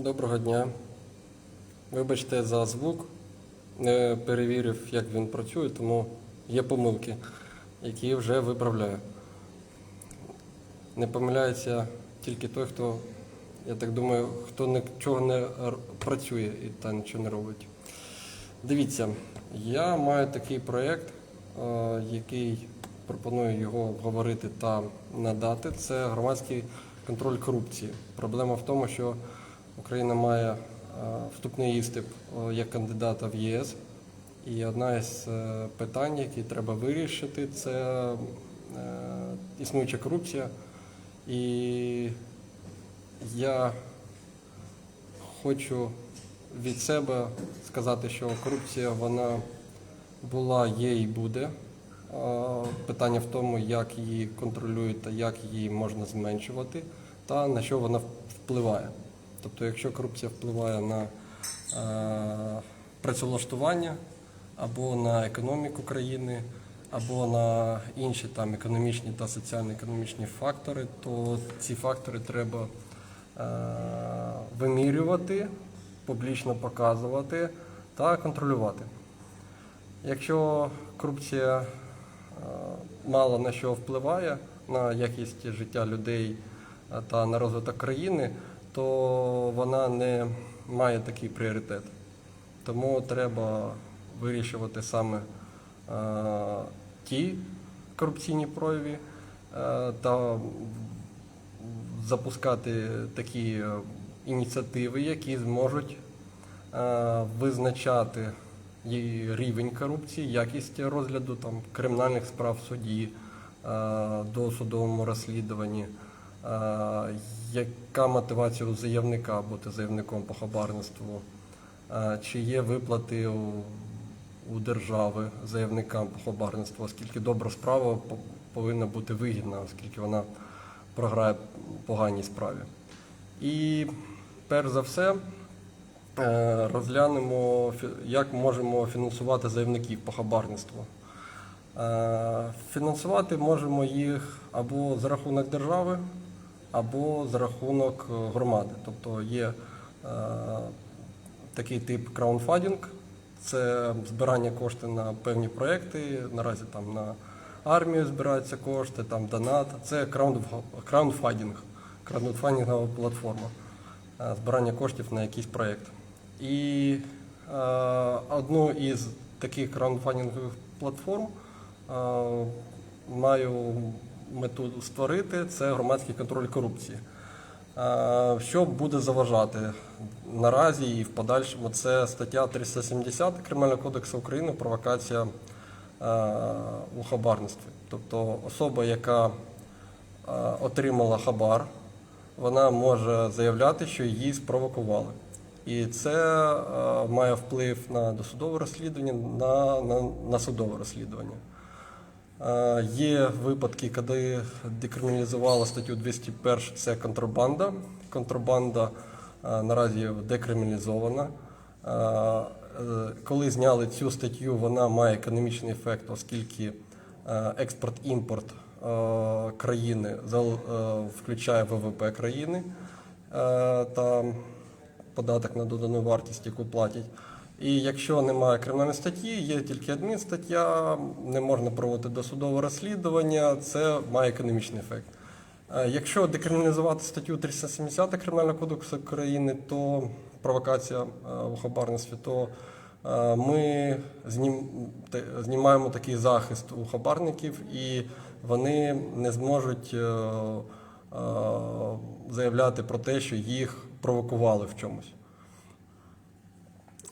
Доброго дня. Вибачте за звук. Не перевірив, як він працює, тому є помилки, які вже виправляю. Не помиляється тільки той, хто, я так думаю, хто нічого не працює і та нічого не робить. Дивіться, я маю такий проєкт, е, який пропоную його обговорити та надати. Це громадський контроль корупції. Проблема в тому, що Україна має е, вступний істип е, як кандидата в ЄС. І одна із е, питань, які треба вирішити, це існуюча корупція. І я хочу від себе сказати, що корупція вона була, є і буде. Питання в тому, як її контролюють та як її можна зменшувати, та на що вона впливає. Тобто, якщо корупція впливає на е, працевлаштування або на економіку країни, або на інші там економічні та соціально-економічні фактори, то ці фактори треба е, вимірювати, публічно показувати та контролювати. Якщо корупція е, мало на що впливає на якість життя людей та на розвиток країни, то вона не має такий пріоритет. Тому треба вирішувати саме е, ті корупційні прояви е, та запускати такі ініціативи, які зможуть е, визначати її рівень корупції, якість розгляду там, кримінальних справ в суді, досудовому розслідуванні, яка мотивація у заявника бути заявником по хабарництву, чи є виплати у, держави заявникам по хабарництву, оскільки добра справа повинна бути вигідна, оскільки вона програє поганій справі. І перш за все е, розглянемо, як можемо фінансувати заявників по хабарництву. Е, Фінансувати можемо їх або за рахунок держави, або за рахунок е, громади. Тобто є е, такий тип краунфандинг, це збирання коштів на певні проекти. Наразі там на армію збираються кошти, там донат. Це краунф- краунфандинг, краунфандингова платформа е, збирання коштів на якийсь проєкт. І е, одну із таких краунфандингових платформ е, маю мету створити це громадський контроль корупції. Що буде заважати наразі і в подальшому? Це стаття 370 Кримінального кодексу України провокація у хабарництві. Тобто особа, яка отримала хабар, вона може заявляти, що її спровокували. І це має вплив на досудове розслідування, на, на, на судове розслідування. Е, Є випадки, коли декриміналізували статтю 201, це контрабанда. Контрабанда е, наразі декриміналізована. Е, Коли зняли цю статтю, вона має економічний ефект, оскільки експорт-імпорт країни включає ВВП країни та податок на додану вартість, яку платять. І якщо немає кримінальної статті, є тільки адмінстаття, не можна проводити досудове розслідування, це має економічний ефект. Е, Якщо декриміналізувати статтю 370 Кримінального кодексу України, то провокація е, у хабарництві, то е, ми знім, знімаємо такий захист у хабарників, і вони не зможуть е, е, заявляти про те, що їх провокували в чомусь.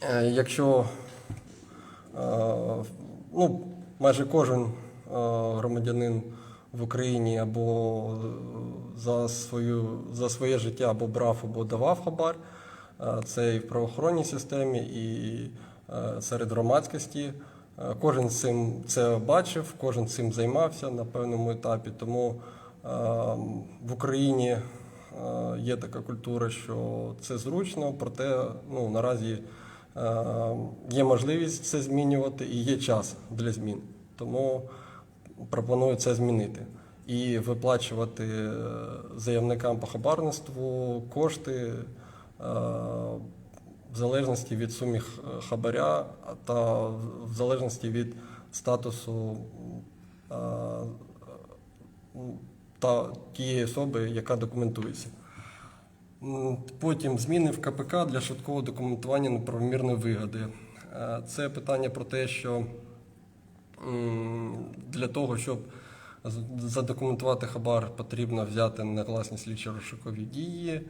Е, Якщо е, ну, майже кожен е, громадянин в Україні або за, свою, за своє життя або брав, або давав хабар, це і в правоохоронній системі, і серед громадськості. Кожен цим це бачив, кожен цим займався на певному етапі. Тому в Україні є така культура, що це зручно, проте ну, наразі є можливість це змінювати і є час для змін. Тому пропоную це змінити і виплачувати е, заявникам по хабарництву кошти в залежності від сумі хабаря та в залежності від статусу е, та тієї особи, яка документується. Потім зміни в КПК для швидкого документування неправомірної вигоди. Е, Це питання про те, що для того, щоб задокументувати хабар, потрібно взяти негласні слідчі розшукові дії,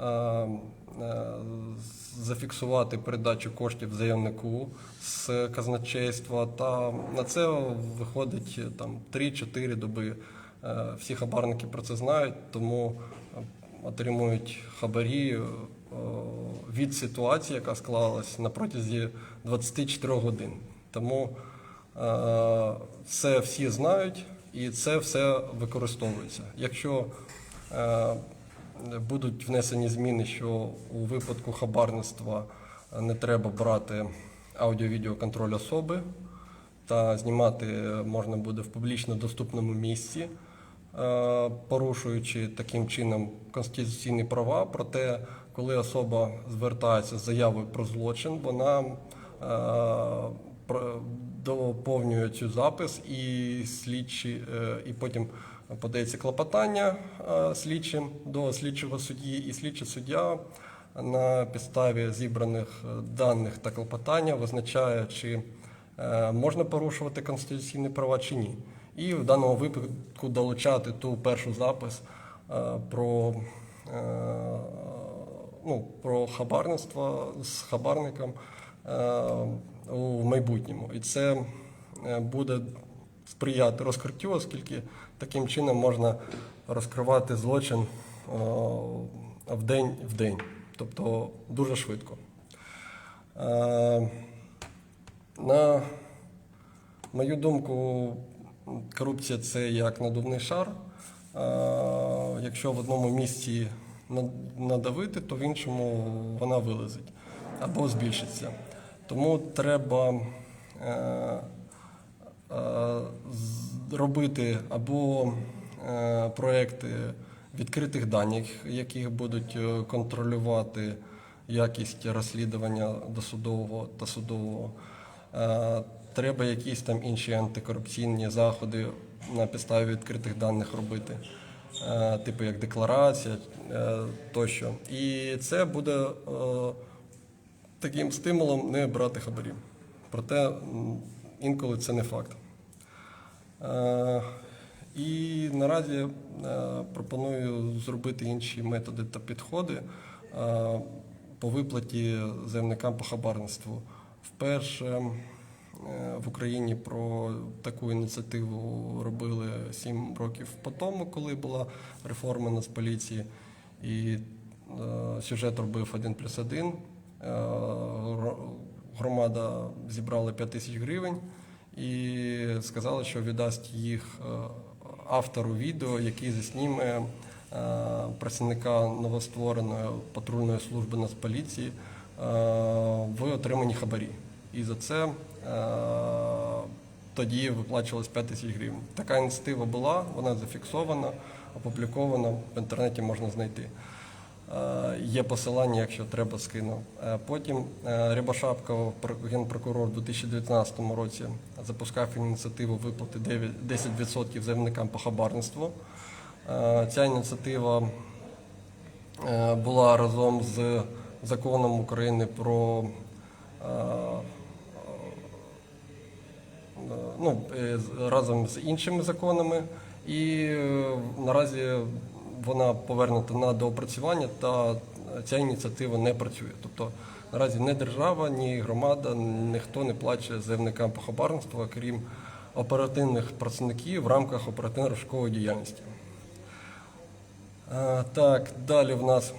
е, е, зафіксувати передачу коштів заявнику з казначейства. Та на це виходить е, там 3-4 доби. Всі хабарники про це знають, тому отримують хабарі е, від ситуації, яка склалась на протязі 24 годин. Тому е, це всі знають і це все використовується. Якщо е, будуть внесені зміни, що у випадку хабарництва не треба брати аудіо-відеоконтроль особи, та знімати можна буде в публічно доступному місці, порушуючи таким чином конституційні права. Проте, коли особа звертається з заявою про злочин, вона е, доповнює цю запис і слідчі, е, і потім подається клопотання е, слідчим до слідчого судді, і слідчий суддя на підставі зібраних е, даних та клопотання визначає, чи е, можна порушувати конституційні права чи ні. І в даному випадку долучати ту першу запис е, про, е, ну, про хабарництво з хабарником е, у майбутньому. І це буде сприяти розкриттю, оскільки таким чином можна розкривати злочин в день в день, тобто дуже швидко. На мою думку, корупція це як надувний шар. Е, Якщо в одному місці надавити, то в іншому вона вилазить або збільшиться. Тому треба е, е, робити або проекти відкритих даних, які будуть контролювати якість розслідування досудового та судового. Треба якісь там інші антикорупційні заходи на підставі відкритих даних робити, е, типу як декларація е, тощо. І це буде е, таким стимулом не брати хабарів. Проте інколи це не факт. І наразі пропоную зробити інші методи та підходи по виплаті заявникам по хабарництву. Вперше в Україні про таку ініціативу робили 7 років по тому, коли була реформа Нацполіції. І е, сюжет робив 1 плюс 1. Е, Громада зібрала 5 тисяч гривень і сказала, що віддасть їх е, автору відео, який засніме е, працівника новоствореної патрульної служби Нацполіції е, в отриманні хабарі. І за це е, тоді виплачувалось 5 тисяч гривень. Така ініціатива була, вона зафіксована, опублікована, в інтернеті можна знайти. Е, Є посилання, якщо треба, скину. Е, Потім Рябошапка, генпрокурор у 2019 році запускав ініціативу виплати 9 10% заявникам по хабарництву. Ця ініціатива була разом з законом України про ну, е, разом з іншими законами, і е, наразі вона повернута на доопрацювання, та ця ініціатива не працює. Тобто наразі ні держава, ні громада, ніхто не плаче заявникам по хабарництву, крім оперативних працівників в рамках оперативно-розшукової діяльності. Е, Так, далі в нас.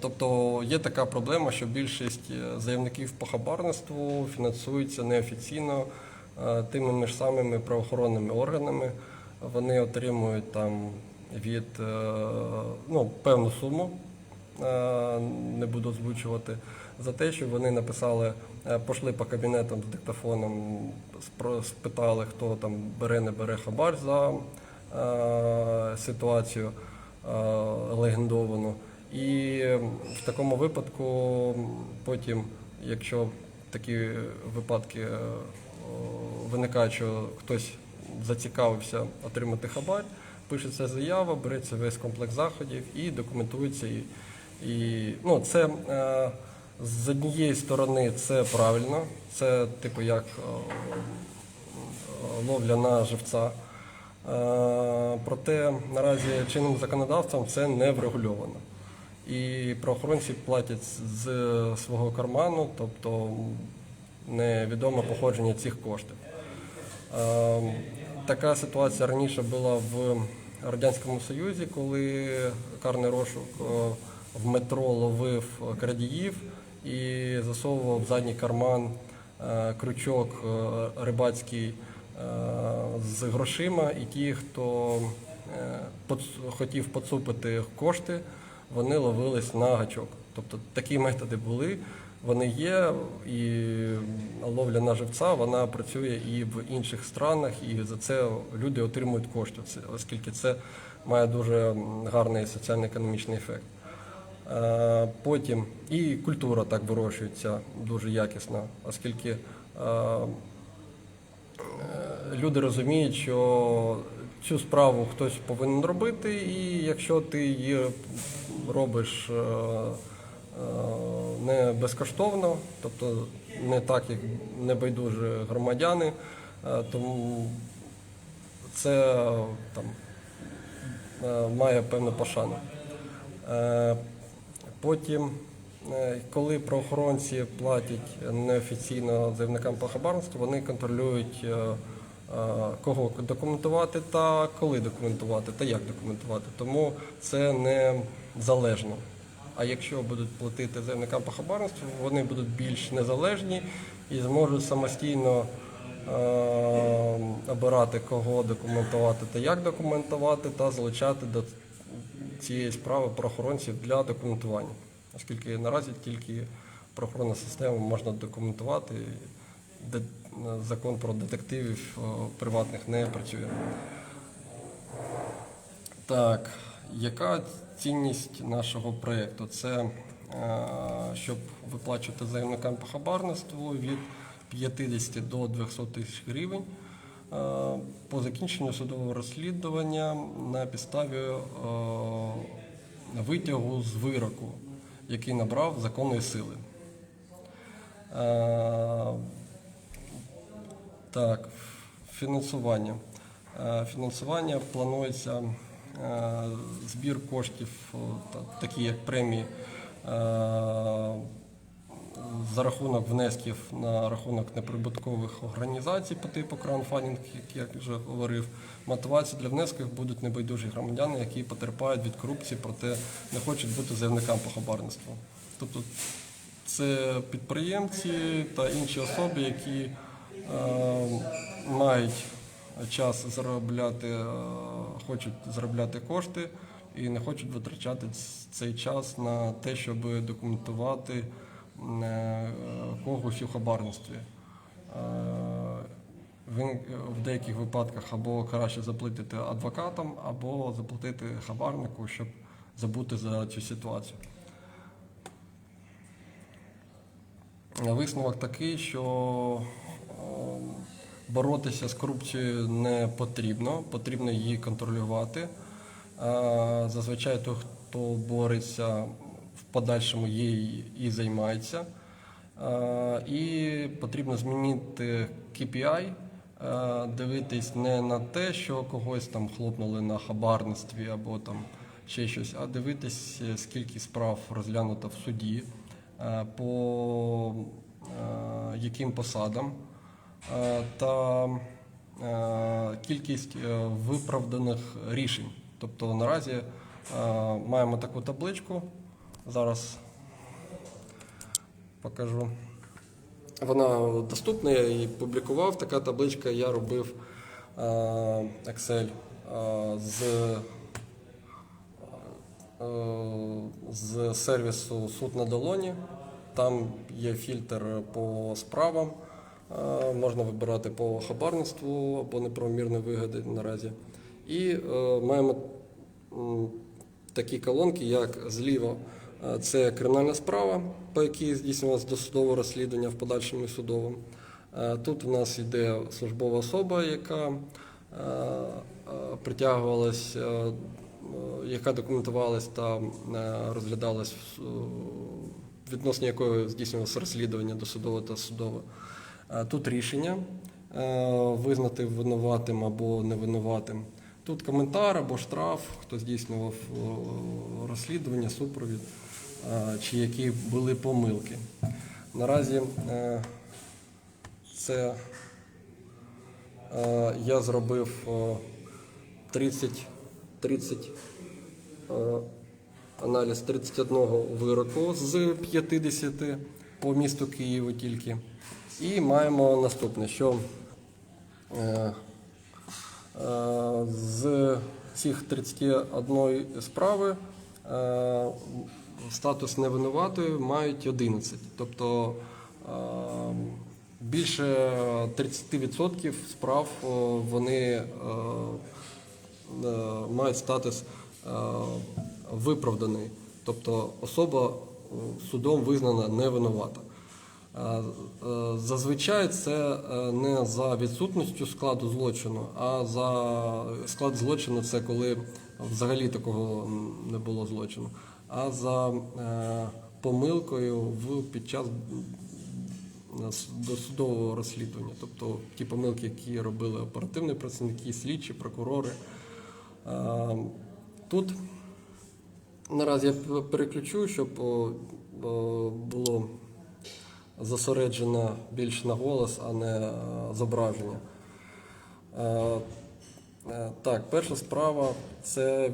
Тобто є така проблема, що більшість е, заявників по хабарництву фінансуються неофіційно е, тими ж самими правоохоронними органами. Вони отримують там від е, ну, певну суму, не буду озвучувати, за те, що вони написали, пішли по кабінетам з диктофоном, спитали, хто там бере, не бере хабар за ситуацію. легендовану. І в такому випадку потім, якщо такі випадки е, виникають, що хтось зацікавився отримати хабар, пишеться заява, береться весь комплекс заходів і документується. І, і ну, це е, з однієї сторони це правильно, це типу як ловля на живця. Е, Проте наразі чинним законодавством це не врегульовано. І правоохоронці платять з свого карману, тобто невідоме походження цих коштів. Е, Така ситуація раніше була в Радянському Союзі, коли карний розшук е, в метро ловив крадіїв і засовував задній карман е, крючок е, рибацький з грошима, і ті, хто хотів поцупити кошти, вони ловились на гачок. Тобто такі методи були, вони є, і ловля на живця вона працює і в інших странах, і за це люди отримують кошти, оскільки це має дуже гарний соціально-економічний ефект. Е, Потім і культура так вирощується дуже якісно, оскільки е, е, люди розуміють, що цю справу хтось повинен робити, і якщо ти її робиш е, е, не безкоштовно, тобто не так, як небайдужі громадяни, е, тому це там має певну пошану. Потім, коли правоохоронці платять неофіційно заявникам по хабарництву, вони контролюють, кого документувати та коли документувати, та як документувати. Тому це не залежно. А якщо будуть платити заявникам по хабарництву, вони будуть більш незалежні і зможуть самостійно е, обирати, кого документувати та як документувати, та залучати до цієї справи правоохоронців для документування, оскільки наразі тільки правоохоронна система можна документувати. Закон про детективів приватних не працює. Так, яка цінність нашого проєкту? Це е, щоб виплачувати заявникам по хабарництву від 50 до 200 тисяч гривень е, по закінченню судового розслідування на підставі е, витягу з вироку, який набрав законної сили. Так, фінансування. Е, Фінансування планується е, збір коштів, такі як премії, е, за рахунок внесків на рахунок неприбуткових організацій по типу краудфандинг, як я вже говорив. Мотивація для внесків будуть небайдужі громадяни, які потерпають від корупції, проте не хочуть бути заявникам по хабарництву. Тобто це підприємці та інші особи, які мають час заробляти, е, хочуть заробляти кошти і не хочуть витрачати цей час на те, щоб документувати е, когось у хабарництві. Е, в деяких випадках або краще заплатити адвокатам, або заплатити хабарнику, щоб забути за цю ситуацію. Висновок такий, що е, боротися з корупцією не потрібно, потрібно її контролювати. Зазвичай той, хто бореться в подальшому їй і займається. І потрібно змінити KPI, дивитись не на те, що когось там хлопнули на хабарництві або там ще щось, а дивитись, скільки справ розглянуто в суді, по яким посадам та е, кількість е, виправданих рішень. Тобто наразі е, маємо таку табличку. Зараз покажу. Вона доступна, я її публікував. Така табличка я робив е, Excel е, з, е, з сервісу Суд на долоні. Там є фільтр по справам. Можна вибирати по хабарництву або неправомірної вигоди наразі. І е, маємо такі колонки, як зліва е, це кримінальна справа, по якій здійснювалося досудове розслідування в подальшому судовому. Е, Тут у нас йде службова особа, яка притягувалась, яка документувалась та розглядалась відносно якої здійснювалося розслідування досудове та судове. Е, Тут рішення е, визнати винуватим або невинуватим. Тут коментар або штраф, хто здійснював розслідування, супровід, е, чи які були помилки. Наразі е, це е, я зробив 30, 30 е, аналіз 31 вироку з 50 по місту Києву тільки. І маємо наступне, що е, е, з цих 31 справи е, статус невинуватої мають 11. Тобто більше 30% справ вони мають статус виправданий, тобто особа судом визнана невинувата. Е, е, Зазвичай це е, не за відсутністю складу злочину, а за склад злочину це коли взагалі такого не було злочину, а за помилкою в під час досудового розслідування, тобто ті помилки, які робили оперативні працівники, слідчі, прокурори. Тут наразі я переключу, щоб було зосереджено більш на голос, а не е, зображення. Е, е, Так, перша справа це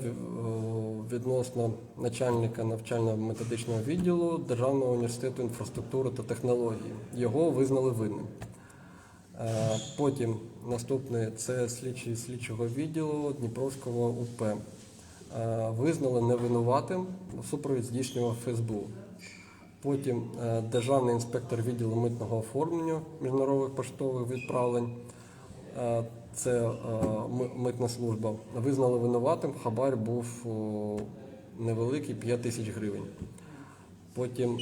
відносно начальника навчально-методичного відділу Державного університету інфраструктури та технологій. Його визнали винним. Потім наступний це слідчий слідчого відділу Дніпровського УП. Визнали невинуватим, супровід здійснював ФСБУ. Потім е, державний інспектор відділу митного оформлення міжнародних поштових відправлень. Е, Це е, митна служба. Визнали винуватим, хабар був невеликий 5 тисяч гривень. Потім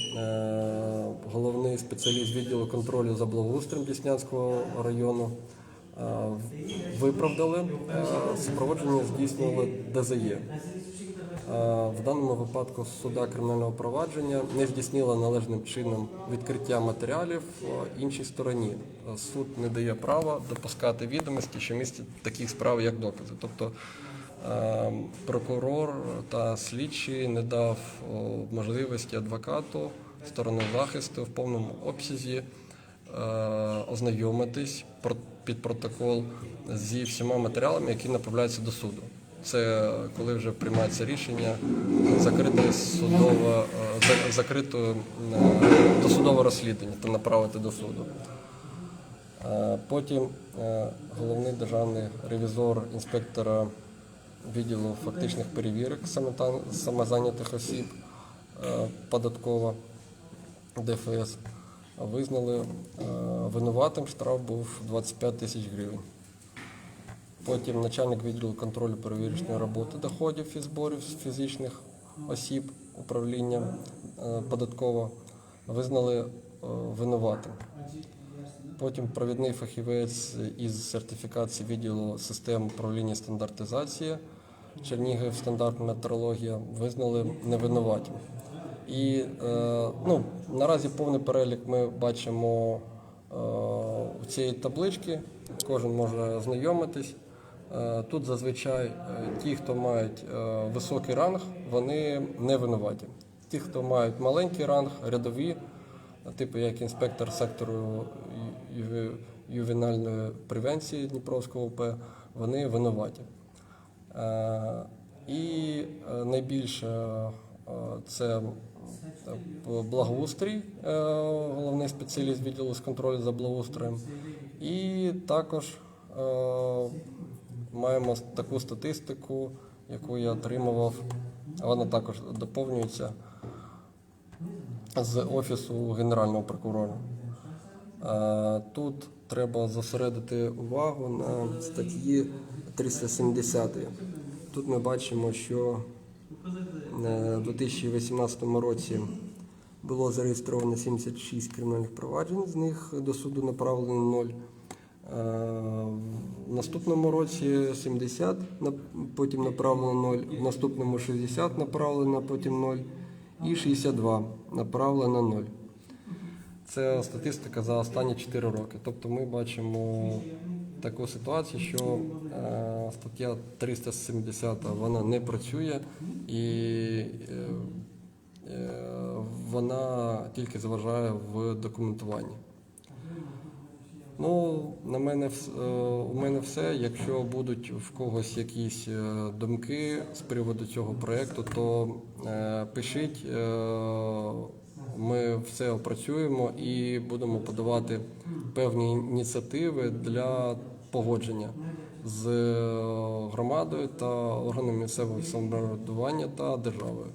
головний спеціаліст відділу контролю за благоустроєм Деснянського району виправдали супроводження здійснювали ДЗЄ. В даному випадку суда кримінального провадження не здійснила належним чином відкриття матеріалів іншій стороні. Суд не дає права допускати відомості, що містять таких справ, як докази. Тобто прокурор та слідчий не дав можливості адвокату сторони захисту в повному обсязі ознайомитись під протокол зі всіма матеріалами, які направляються до суду. Це коли вже приймається рішення закрити судове, е, закрити е, досудове розслідування та направити до суду. Е, Потім головний державний ревізор інспектора відділу фактичних перевірок самозайнятих осіб податкова ДФС визнали винуватим. Штраф був 25 тисяч гривень. Потім начальник відділу контролю перевірочної роботи доходів і зборів фізичних осіб управління е, податково визнали е, винуватим. Потім провідний фахівець із сертифікації відділу систем управління стандартизації Чернігів стандартна метрологія визнали невинуватим. І е, ну, наразі повний перелік ми бачимо у цієї таблички. Кожен може ознайомитись. Е, Тут зазвичай е, ті, хто мають е, високий ранг, вони не винуваті. Ті, хто мають маленький ранг, рядові, типу як інспектор сектору ювенальної превенції Дніпровського ОП, вони винуваті. І найбільше це благоустрій, головний спеціаліст відділу з контролю за благоустроєм. І також маємо таку статистику, яку я отримував. Вона також доповнюється з офісу генерального прокурора. Е, Тут треба зосередити увагу на статті 370. Тут ми бачимо, що Е, У 2018 році було зареєстровано 76 кримінальних проваджень, з них до суду направлено 0. Е, В наступному році 70, потім направлено 0, в наступному 60 направлено, потім 0, і 62 направлено 0. Це статистика за останні 4 роки. Тобто ми бачимо таку ситуацію, що е, стаття 370 вона не працює і е, вона тільки заважає в документуванні. Ну, на мене е, у мене все. Якщо будуть в когось якісь е, думки з приводу цього проєкту, то е, пишіть. Ми все опрацюємо і будемо подавати певні ініціативи для погодження з громадою та органами місцевого самоврядування та державою.